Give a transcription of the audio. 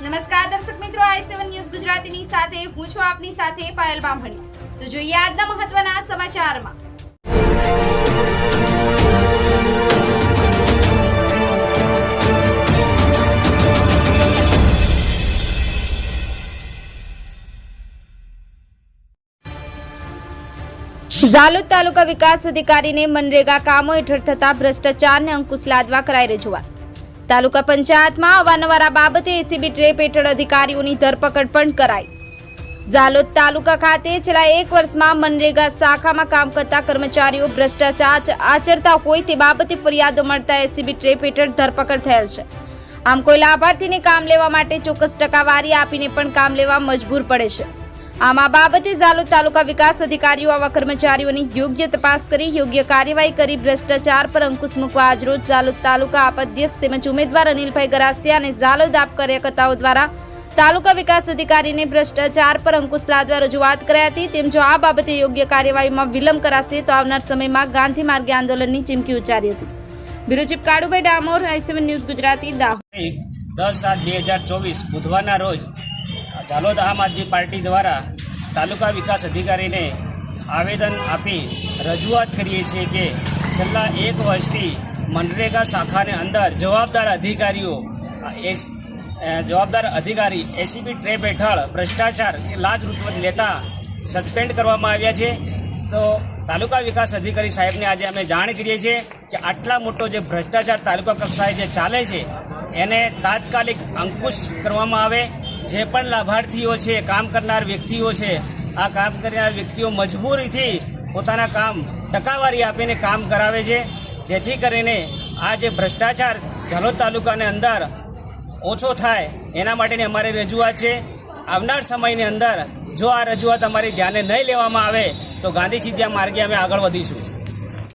નમસ્કાર, દર્શક મિત્રો, આઈ સેવન ન્યૂઝ ગુજરાતીની સાથે, હું છું આપની સાથે પાયલ બામણી. તો જોઈએ આજના મહત્વના સમાચારમાં. ઝાલોદ તાલુકા વિકાસ અધિકારીને મનરેગા કામો હેઠળ થતા ભ્રષ્ટાચારને અંકુશ લાદવા કરાઈ રજૂઆત. તાલુકા પંચાયતમાં અવારનવાર બાબતે એસીબી ટ્રેપ હેઠળ અધિકારીઓની ધરપકડ પણ કરાઈ. ઝાલોદ તાલુકા ખાતે છેલ્લા એક વર્ષમાં મનરેગા શાખામાં કામ કરતા કર્મચારીઓ ભ્રષ્ટાચાર આચરતા હોય તે બાબતે ફરિયાદો મળતા એસીબી ટ્રેપ હેઠળ ધરપકડ થયેલ છે. આમ કોઈ લાભાર્થીને કામ લેવા માટે ચોક્કસ ટકાવારી આપીને પણ કામ લેવા મજબૂર પડે છે. આમ બાબતે ઝાલોદ તાલુકા વિકાસ અધિકારીઓ, આવા કર્મચારીઓની યોગ્ય તપાસ કરી, યોગ્ય કાર્યવાહી કરી, ભ્રષ્ટાચાર પર અંકુશ મૂકવા આજરોજ ઝાલોદ તાલુકા આપ અધ્યક્ષ તેમજ ઉમેદવાર અનિલભાઈ ગરાસિયા અને ઝાલોદ આપ કાર્યકર્તાઓ દ્વારા તાલુકા વિકાસ અધિકારીને ભ્રષ્ટાચાર પર અંકુશ લાદવા રજૂઆત કરાઈ હતી. તેમ જો આ બાબતે યોગ્ય કાર્યવાહીમાં વિલંબ કરાશે, તો આવનાર સમયમાં ગાંધી માર્ગે આંદોલનની ચીમકી ઉચ્ચારી હતી. Bureau chief Kalubhai Damor I C one news Gujarati, Dahod. દસ સાત બે હજાર ચોવીસ બુધવારના રોજ ઝાલોદ આમ આદમી પાર્ટી દ્વારા તાલુકા વિકાસ અધિકારીને આવેદન આપી રજૂઆત કરીએ છીએ કે છેલ્લા એક વર્ષથી મનરેગા શાખાને અંદર જવાબદાર અધિકારીઓ જવાબદાર અધિકારી, એસીબી ટ્રેપ હેઠળ ભ્રષ્ટાચાર લાજ લાચ રૂશ્વત લેતા સસ્પેન્ડ કરવામાં આવ્યા છે. તો તાલુકા વિકાસ અધિકારી સાહેબને આજે અમે જાણ કરીએ છીએ કે આટલા મોટો જે ભ્રષ્ટાચાર તાલુકા કક્ષાએ જે ચાલે છે, એને તાત્કાલિક અંકુશ કરવામાં આવે. જે પણ લાભાર્થીઓ છે, કામ કરનાર વ્યક્તિઓ છે, આ કામ કરનાર વ્યક્તિઓ મજબૂરીથી પોતાના કામ ટકાવારી આપીને કામ કરાવે છે. જેથી કરીને આ જે ભ્રષ્ટાચાર ઝાલોદ તાલુકાની અંદર ઓછો થાય, એના માટેની અમારી રજૂઆત છે. આવનાર સમયની અંદર જો આ રજૂઆત અમારી ધ્યાને નહીં લેવામાં આવે, તો ગાંધી ચિત્યા માર્ગે અમે આગળ વધીશું.